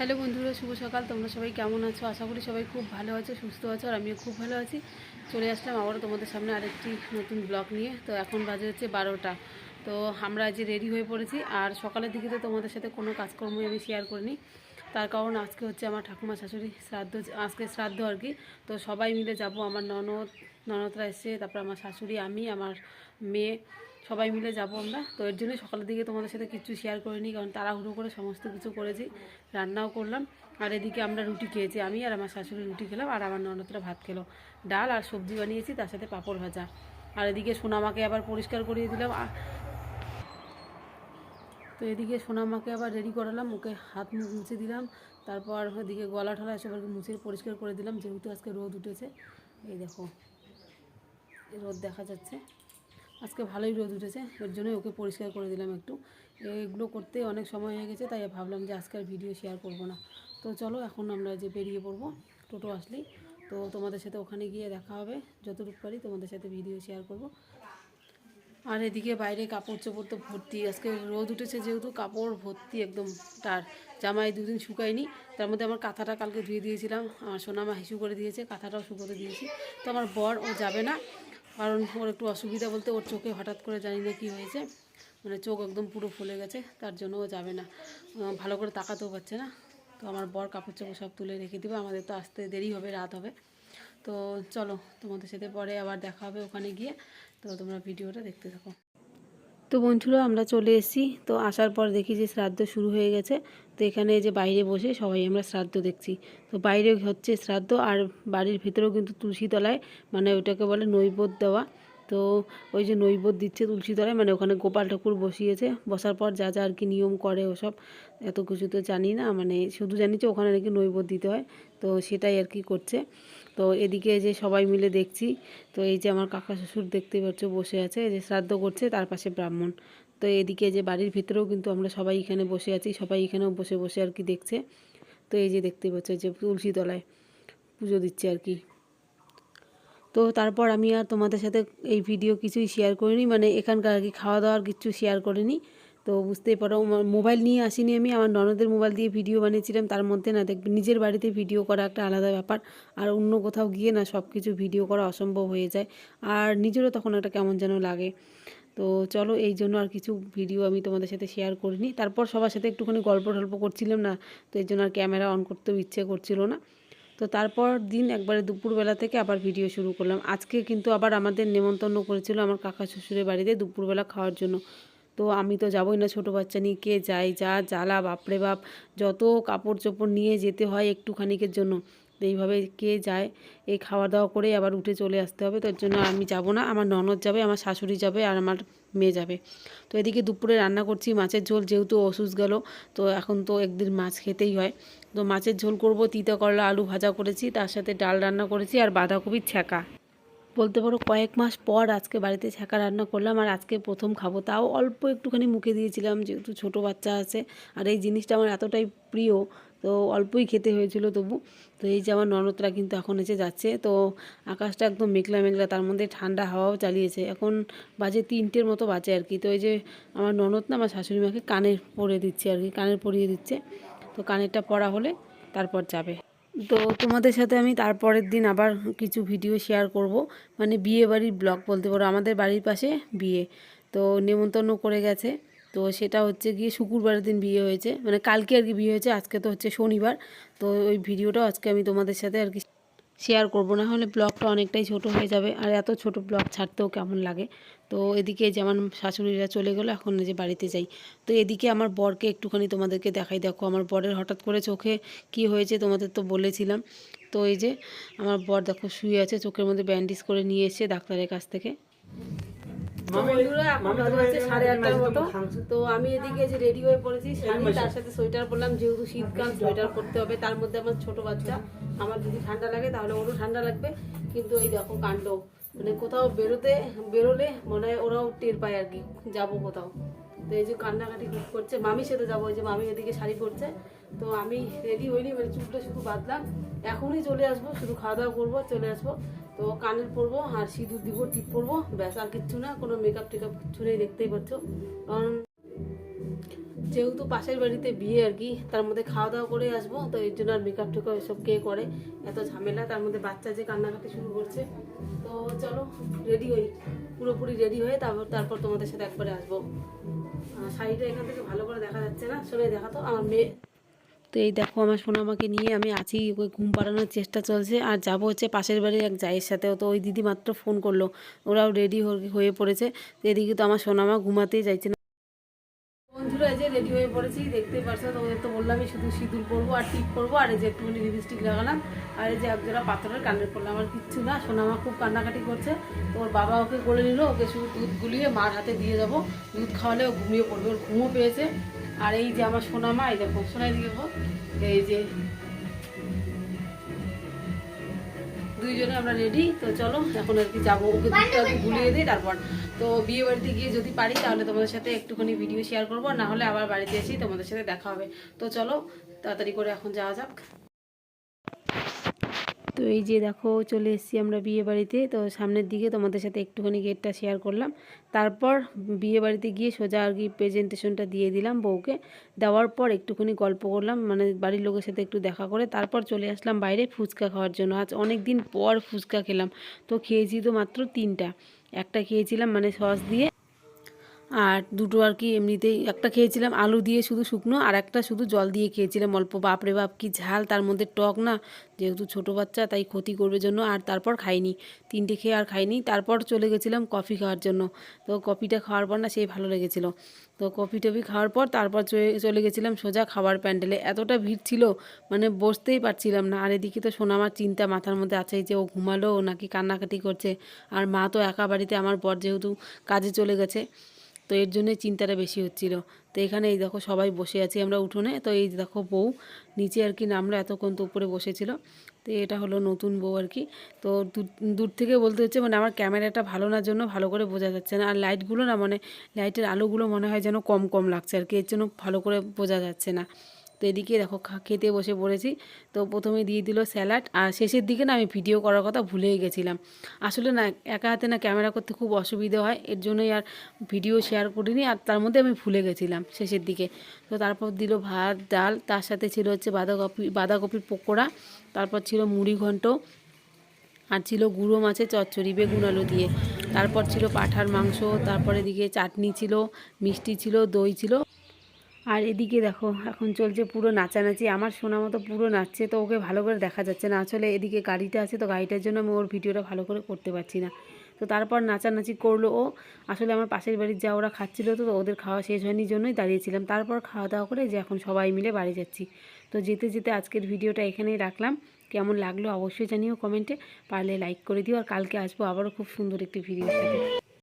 Hello বন্ধুরা, শুভ সকাল। তোমরা সবাই কেমন আছো? আশা করি সবাই খুব ভালো আছো, সুস্থ আছো, আর আমিও খুব ভালো আছি। চলে আসলাম আবারও তোমাদের সামনে আরেকটি নতুন ব্লগ নিয়ে। তো এখন বাজে হচ্ছে বারোটা। তো আমরা আজ রেডি হয়ে পড়েছি। আর সকালের দিকে তো তোমাদের সাথে কোনো কাজকর্মই আমি শেয়ার করিনি। তার কারণ আজকে হচ্ছে আমার ঠাকুমা শাশুড়ি শ্রাদ্ধ, আজকে শ্রাদ্ধ আর কি। তো সবাই মিলে যাব। আমার ননদ, ননদরা এসছে, তারপর আমার শাশুড়ি, আমি, আমার মেয়ে। সবাই মিলে যাব আমরা। তো এর জন্য সকালের দিকে তোমাদের সাথে কিছু শেয়ার করিনি কারণ তাড়াহুড়ো করে সমস্ত কিছু করেছি, রান্নাও করলাম। আর এদিকে আমরা রুটি খেয়েছি, আমি আর আমার শাশুড়ি রুটি খেলাম, আর আমার ননদরা ভাত খেলো। ডাল আর সবজি বানিয়েছি, তার সাথে পাঁপড় ভাজা। আর এদিকে সোনামাকে আবার পরিষ্কার করিয়ে দিলাম তো এদিকে সোনামাকে আবার রেডি করালাম, ওকে হাত মুখ মুছে দিলাম। তারপর ওদিকে গলা ঠলা এসব মুছে পরিষ্কার করে দিলাম, যেহেতু আজকে রোদ উঠেছে। এই দেখো, রোদ দেখা যাচ্ছে। আজকে ভালোই রোদ উঠেছে, এর জন্যই ওকে পরিষ্কার করে দিলাম একটু। এগুলো করতে অনেক সময় হয়ে গেছে, তাই ভাবলাম যে আজকে আর ভিডিও শেয়ার করব না। তো চলো, এখন আমরা যে বেরিয়ে পড়ব, টোটো আসলেই। তো তোমাদের সাথে ওখানে গিয়ে দেখা হবে, যতটুকু পারি তোমাদের সাথে ভিডিও শেয়ার করব। আর এদিকে বাইরে কাপড় চোপড় তো ভর্তি, আজকে রোদ উঠেছে যেহেতু, কাপড় ভর্তি একদম তার জামাই দুদিন শুকায়নি, তার মধ্যে আমার কাঁথাটা কালকে ধুয়ে দিয়েছিলাম, আমার সোনামা হিসু করে দিয়েছে, কাঁথাটাও শুকোতে দিয়েছি। তো আমার বর, ও যাবে না কারণ ওর একটু অসুবিধা বলতে ওর চোখে হঠাৎ করে জানি না কী হয়েছে। মানে চোখ একদম পুরো ফুলে গেছে, তার জন্য ও যাবে না। ভালো করে তাকাতেও পারছে না। তো আমার বর কাপড় চোপড় সব তুলে রেখে দেবে, আমাদের তো আসতে দেরি হবে, রাত হবে। তো চলো তোমাদের সাথে পরে আবার দেখা হবে ওখানে গিয়ে। তো তোমরা ভিডিওটা দেখতে থাকো। তো বন্ধুরা, আমরা চলে এসেছি। তো আসার পর দেখি যে শ্রাদ্ধ শুরু হয়ে গেছে। তো এখানে যে বাইরে বসে সবাই আমরা শ্রাদ্ধ দেখছি। তো বাইরে হচ্ছে শ্রাদ্ধ আর বাড়ির ভিতরেও কিন্তু তুলসী তলায় মানে ওটাকে বলে নৈবদ দেওয়া। তো ওই যে নৈবদ দিচ্ছে তুলসী তলায় মানে ওখানে গোপাল ঠাকুর বসিয়েছে। বসার পর যা যা আর কি নিয়ম করে ওসব, এত কিছু তো জানি না। মানে শুধু জানি যে ওখানে নাকি নৈবেদ্য দিতে হয়। তো সেটাই আর কি করছে। তো এদিকে যে সবাই মিলে দেখছি, তো এই যে আমার কাকা শ্বশুর দেখতে পাচ্ছ, বসে আছে যে শ্রাদ্ধ করছে, তার পাশে ব্রাহ্মণ। তো এদিকে যে বাড়ির ভিতরেও কিন্তু আমরা সবাই এখানে বসে আছি, সবাই এখানেও বসে বসে আর কি দেখছে। তো এই যে দেখতে পাচ্ছ যে তুলসী তলায় পুজো দিচ্ছে আর কি। তো তারপর আমি আর তোমাদের সাথে এই ভিডিও কিছুই শেয়ার করিনি মানে এখানকার আর কি খাওয়া দাওয়ার কিছু শেয়ার করিনি। তো বুঝতেই পারো মোবাইল নিয়ে আসিনি আমি। আমার ননদের মোবাইল দিয়ে ভিডিও বানিয়েছিলাম, তার মধ্যে না দেখবে নিজের বাড়িতে ভিডিও করা একটা আলাদা ব্যাপার। আর অন্য কোথাও গিয়ে না সব কিছু ভিডিও করা অসম্ভব হয়ে যায়। আর নিজেরও তখন একটা কেমন যেন লাগে। তো চলো, এই জন্য আর কিছু ভিডিও আমি তোমাদের সাথে শেয়ার করিনি। তারপর সবার সাথে একটুখানি গল্প টল্প করছিলাম না, তো এই জন্য আর ক্যামেরা অন করতেও ইচ্ছে করছিল না। তো তারপর দিন একবারে দুপুরবেলা থেকে আবার ভিডিও শুরু করলাম। আজকে কিন্তু আবার আমাদের নেমন্তন্ন করেছিল আমার কাকা শ্বশুরের বাড়িতে দুপুরবেলা খাওয়ার জন্য। তো আমি তো যাবোই না ছোটো বাচ্চা নিয়ে। কে যায়, যা জ্বালা বাপরে বাপ। যত কাপড় চোপড় নিয়ে যেতে হয় একটুখানিকের জন্য। তো এইভাবে কে যায়, এই খাওয়া দাওয়া করে আবার উঠে চলে আসতে হবে। তার জন্য আমি যাব না, আমার ননদ যাবে, আমার শাশুড়ি যাবে আর আমার মেয়ে যাবে। তো এদিকে দুপুরে রান্না করছি মাছের ঝোল, যেহেতু অসুস্থ গেল, তো এখন তো একদিন মাছ খেতেই হয়। তো মাছের ঝোল করব, তিতা করলা, আলু ভাজা করেছি, তার সাথে ডাল রান্না করেছি আর বাঁধাকপির ছ্যাঁকা। বলতে পারো কয়েক মাস পর আজকে বাড়িতে ছ্যাঁকা রান্না করলাম আর আজকে প্রথম খাব। তাও অল্প একটুখানি মুখে দিয়েছিলাম, যেহেতু ছোটো বাচ্চা আছে আর এই জিনিসটা আমার এতটাই প্রিয়, তো অল্পই খেতে হয়েছিল তবু। তো এই যে আমার ননদরা কিন্তু এখন এসে যাচ্ছে, তো আকাশটা একদম মেঘলা মেঘলা, তার মধ্যে ঠান্ডা হাওয়াও চালিয়েছে। এখন বাজে তিনটের মতো বাজে আর কি। তো এই যে আমার ননদ না আমার শাশুড়ি মাকে কানের পরে দিচ্ছে আর কি কানের পরিয়ে দিচ্ছে। তো কানেরটা পরা হলে তারপর যাবে। তো তোমাদের সাথে আমি তারপরের দিন আবার কিছু ভিডিও শেয়ার করব। মানে বিয়ে বাড়ির ব্লগ বলতে পারো, আমাদের বাড়ির পাশে বিয়ে। তো নেমন্তন্ন করে গেছে। তো সেটা হচ্ছে গিয়ে শুক্রবারের দিন বিয়ে হয়েছে। মানে কালকে আর কি বিয়ে হয়েছে, আজকে তো হচ্ছে শনিবার। তো ওই ভিডিওটা আজকে আমি তোমাদের সাথে আর কি শেয়ার করব। না হলে ব্লগটা অনেকটাই ছোট হয়ে যাবে। আর এত ছোট ব্লগ ছাড়তেও কেমন লাগে? তো এদিকে যেমন শাশুড়িরা চলে গেলো, এখন নিজে বাড়িতে যাই। তো এদিকে আমার বরকে একটুখানি তোমাদেরকে দেখাই। দেখো, আমার বরের হঠাৎ করে চোখে কি হয়েছে তোমাদের তো বলেছিলাম। তো এই যে আমার বর দেখো শুয়ে আছে, চোখের মধ্যে ব্যান্ডেজ করে নিয়ে এসছে ডাক্তারের কাছ থেকে। বন্ধুরা এখন বাজে হচ্ছে সাড়ে আটটার মতো। তো আমি এদিকে যে রেডি হয়ে পড়েছি শাড়ি তার সাথে সোয়েটার পরলাম যেহেতু শীতকাল সোয়েটার পরতে হবে তার মধ্যে আমার ছোট বাচ্চা। আমার যদি ঠান্ডা লাগে তাহলে ওরও ঠান্ডা লাগবে। কিন্তু এই দেখো কাণ্ড। মানে কোথাও বেরোতে বেরোলে মনে হয় ওরাও টের পায় আর কি যাব কোথাও। তো এই যে কান্নাকাটি করছে, মামি সাথে যাব, ওই যে মামি এদিকে শাড়ি পরছে। তো আমি রেডি হইনি মানে চুলটা শুধু বাঁধলাম। এখনই চলে আসব, শুধু খাওয়া দাওয়া করব, চলে আসব। তো কানের পরবো, আর সিঁদুর দিব টিপ পরবো ব্যাস, আর কিচ্ছু না, কোনো মেকআপ টেকআপ কিচ্ছু নেই, দেখতেই পাচ্ছ। কারণ যেহেতু পাশের বাড়িতে বিয়ে আর কি, তার মধ্যে খাওয়া দাওয়া করে আসব, তো এই জন্য আর মেকআপ টেকআপ এসব কে করে? এত ঝামেলা, তার মধ্যে বাচ্চা যে কান্নাকাটি শুরু করছে। তো চলো রেডি হই, পুরোপুরি রেডি হয়ে তারপর তারপর তোমাদের সাথে একবারে আসব। শাড়িটা এখান থেকে ভালো করে দেখা যাচ্ছে না? শোনে দেখা তো আমার মেয়ে। তো এই দেখো, আমার সোনামাকে নিয়ে আমি আছি ওই ঘুম পাড়ানোর চেষ্টা চলছে, আর যাব হচ্ছে পাশের বাড়ির এক জায়ের সাথেও তো ওই দিদি মাত্র ফোন করল, ওরাও রেডি হয়ে পড়েছে। এদিকে তো আমার সোনামা ঘুমাতেই চাইছে না। রেডি হয়ে পড়েছি, দেখতে পারছ তোমাদের তো বললামই শুধু সিঁদুর পরবো আর টিপ পরবো, আর এই যে একটুখানি লিপস্টিক লাগালাম, আর এই যে একজোড়া পাথরের কানের পড়লাম আর কিচ্ছু না, সোনামা খুব কান্নাকাটি করছে ওর বাবা ওকে করে নিল, ওকে শুধু দুধ গুলিয়ে মার হাতে দিয়ে যাব দুধ খাওয়ালে ও ঘুমিয়ে পড়বে, ওর ঘুমও পেয়েছে, আর এই যে আমার সোনামা, এই দেখো, সোনাই দিয়ে এই যে দুইজনে আমরা রেডি তো চলো, এখন আর কি যাব। ওকে দুধটা দিই, তারপর। তো বিয়ে বাড়িতে গিয়ে যদি পারি, তাহলে তোমাদের সাথে একটুখানি ভিডিও শেয়ার করব না হলে আবার বাড়িতে এসেই তোমাদের সাথে দেখা হবে। তো চলো, তাড়াতাড়ি করে এখন যাওয়া যাক। তো এই যে দেখো, চলে এসেছি আমরা বিয়ে বাড়িতে। তো সামনের দিকে তোমাদের সাথে একটুখানি গেটটা শেয়ার করলাম। তারপর বিয়ে বাড়িতে গিয়ে সোজা আর কি প্রেজেন্টেশনটা দিয়ে দিলাম বউকে। দেওয়ার পর একটুখানি গল্প করলাম মানে বাড়ির লোকের সাথে একটু দেখা করে তারপর চলে আসলাম বাইরে ফুচকা খাওয়ার জন্য। আজ অনেক দিন পর ফুচকা খেলাম। তো খেয়েছি তো মাত্র তিনটা। একটা খেয়েছিলাম মানে সস দিয়ে। আর দুটো আর কি এমনিতেই একটা খেয়েছিলাম আলু দিয়ে শুধু শুকনো আর একটা শুধু জল দিয়ে খেয়েছিলাম। অল্প বাপরে বাপ কি ঝাল, তার মধ্যে টক না, যেহেতু ছোটো বাচ্চা তাই ক্ষতি করবে জন্য আর তারপর খাইনি। তিনটে খেয়ে আর খাইনি, তারপর চলে গেছিলাম কফি খাওয়ার জন্য। তো কফিটা খাওয়ার পর না সেই ভালো লেগেছিলো। তো কফি টফি খাওয়ার পর তারপর চলে- গেছিলাম সোজা খাবার প্যান্ডেলে। এতটা ভিড় ছিল মানে বসতেই পারছিলাম না। আর এদিকে তো শোনা আমার চিন্তা মাথার মধ্যে আছে যে ও ঘুমালো নাকি কান্নাকাটি করছে। আর মা তো একা বাড়িতে, আমার পর যেহেতু কাজে চলে গেছে। তো এর জন্যে চিন্তাটা বেশি হচ্ছিল। তো এখানে এই দেখো সবাই বসে আছি আমরা উঠোনে। তো এই দেখো বউ নিচে আর কি নামরা এতক্ষণ তো উপরে বসেছিল। তো এটা হলো নতুন বউ আর কি। তো দূর- থেকে বলতে হচ্ছে মানে আমার ক্যামেরাটা ভালো না জন্য ভালো করে বোঝা যাচ্ছে না। আর লাইটগুলো না মানে লাইটের আলোগুলো মনে হয় যেন কম কম লাগছে আর কি। এর জন্য ভালো করে বোঝা যাচ্ছে না। তো এদিকে দেখো খেতে বসে পড়েছি। তো প্রথমে দিয়ে দিল স্যালাড। আর শেষের দিকে না আমি ভিডিও করার কথা ভুলেই গেছিলাম। আসলে না একা হাতে না ক্যামেরা করতে খুব অসুবিধে হয়। এর জন্যই আর ভিডিও শেয়ার করিনি। আর তার মধ্যে আমি ভুলে গেছিলাম শেষের দিকে। তো তারপর দিল ভাত, ডাল। তার সাথে ছিল হচ্ছে বাঁধাকপি, বাঁধাকপির পকোড়া। তারপর ছিল মুড়ি ঘন্ট। আর ছিল গুঁড়ো মাছের চচ্চড়ি, বেগুন আলু দিয়ে। তারপর ছিল পাঠার মাংস। তারপরে এদিকে চাটনি ছিল, মিষ্টি ছিল, দই ছিল। আর এদিকে দেখো, এখন চলছে পুরো নাচানাচি। আমার শোনা মতো পুরো নাচছে, তো ওকে ভালো করে দেখা যাচ্ছে না। আসলে এদিকে গাড়িটা আছে, তো গাড়িটার জন্য আমি ওর ভিডিওটা ভালো করে করতে পারছি না। তো তারপর নাচানাচি করল ও। আসলে আমার পাশের বাড়ির যা ওরা খাচ্ছিল, তো ওদের খাওয়া শেষ হয়নি জন্যই দাঁড়িয়েছিলাম। তারপর খাওয়া দাওয়া করে যে এখন সবাই মিলে বাড়ি যাচ্ছি। তো যেতে যেতে আজকের ভিডিওটা এখানেই রাখলাম। কেমন লাগল অবশ্যই জানিও কমেন্টে। পারলে লাইক করে দিও। আর কালকে আসব আবারও খুব সুন্দর একটি ভিডিওর সাথে।